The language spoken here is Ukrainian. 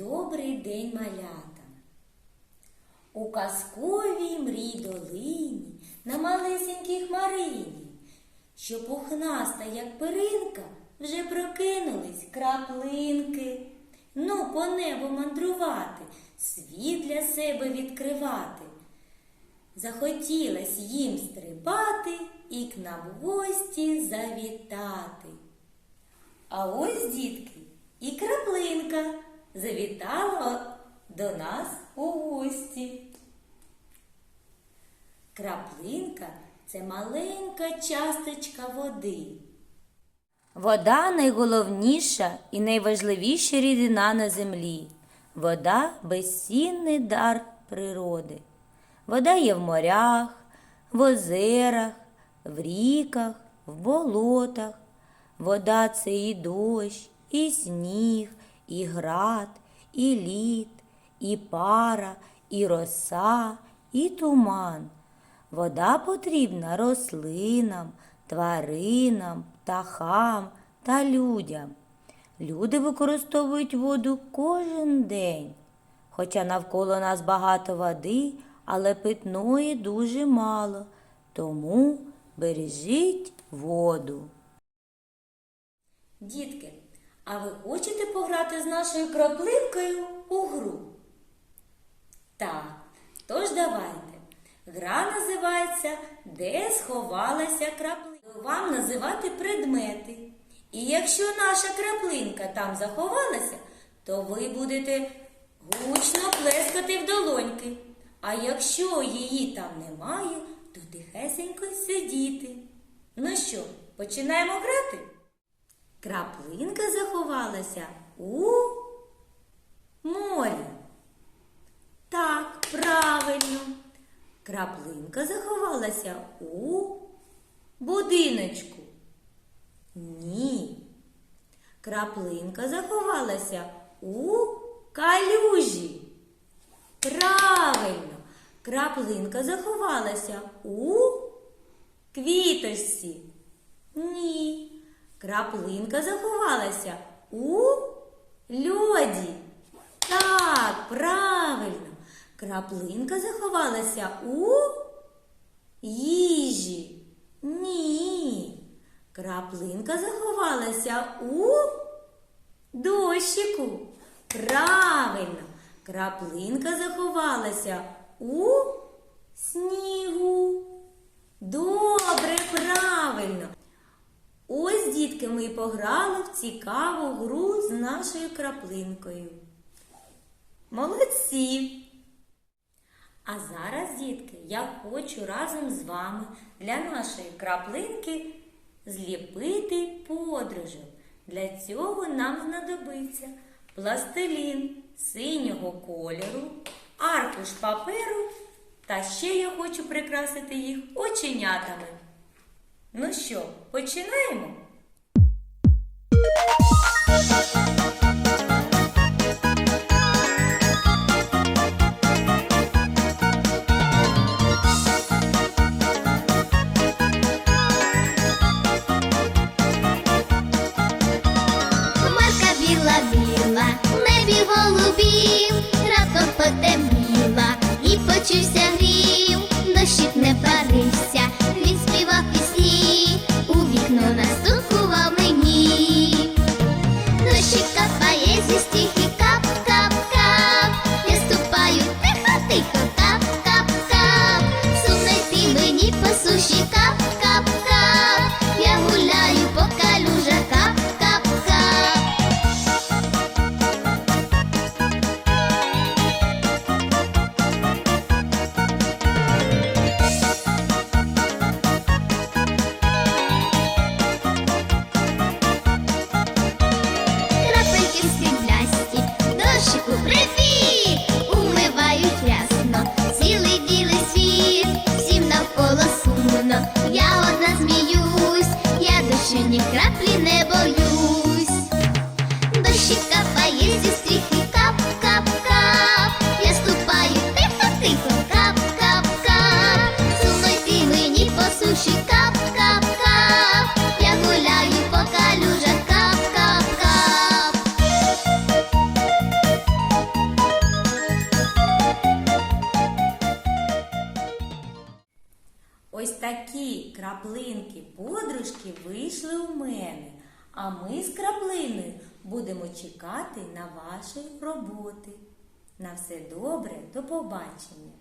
Добрий день, малята! У казковій мрій долині на малесенькій хмарині, що пухнаста, як перинка, вже прокинулись краплинки. Ну, по небу мандрувати, світ для себе відкривати. Захотілось їм стрибати і к нам в гості завітати. А ось, дітки, і краплинка завітала до нас у гості. Краплинка це маленька часточка води. Вода найголовніша і найважливіша рідина на землі. Вода безцінний дар природи. Вода є в морях, в озерах, в ріках, в болотах. Вода це і дощ, і сніг, і град, і лід, і пара, і роса, і туман. Вода потрібна рослинам, тваринам, птахам та людям. Люди використовують воду кожен день. Хоча навколо нас багато води, але питної дуже мало. Тому бережіть воду. Дітки, а ви хочете пограти з нашою краплинкою у гру? Так, тож давайте. Гра називається Де сховалася краплинка. Вам називати предмети. І якщо наша краплинка там заховалася, то ви будете гучно плескати в долоньки. А якщо її там немає, то тихесенько сидіти. Ну що, починаємо грати? Краплинка заховалася у морі. Так, правильно. Краплинка заховалася у будиночку. Ні. Краплинка заховалася у калюжі. Правильно. Краплинка заховалася у квіточці. Ні. Краплинка заховалася у льоді. Так, правильно. Краплинка заховалася у їжі. Ні. Краплинка заховалася у дощику. Правильно. Краплинка заховалася у снігу. Правильно. Ось, дітки, ми пограли в цікаву гру з нашою краплинкою. Молодці! А зараз, дітки, я хочу разом з вами для нашої краплинки зліпити подружок. Для цього нам знадобиться пластилін синього кольору, аркуш паперу та ще я хочу прикрасити їх оченятами. Ну що, починаємо? Я ні краплі не боюсь. Дощі капає зі стріхи кап-кап-кап, я ступаю тихо-тихо, кап-кап-кап, сумно ти мені по суші краплинки подружки вийшли у мене. А ми з краплиною будемо чекати на ваші роботи. На все добре, до побачення!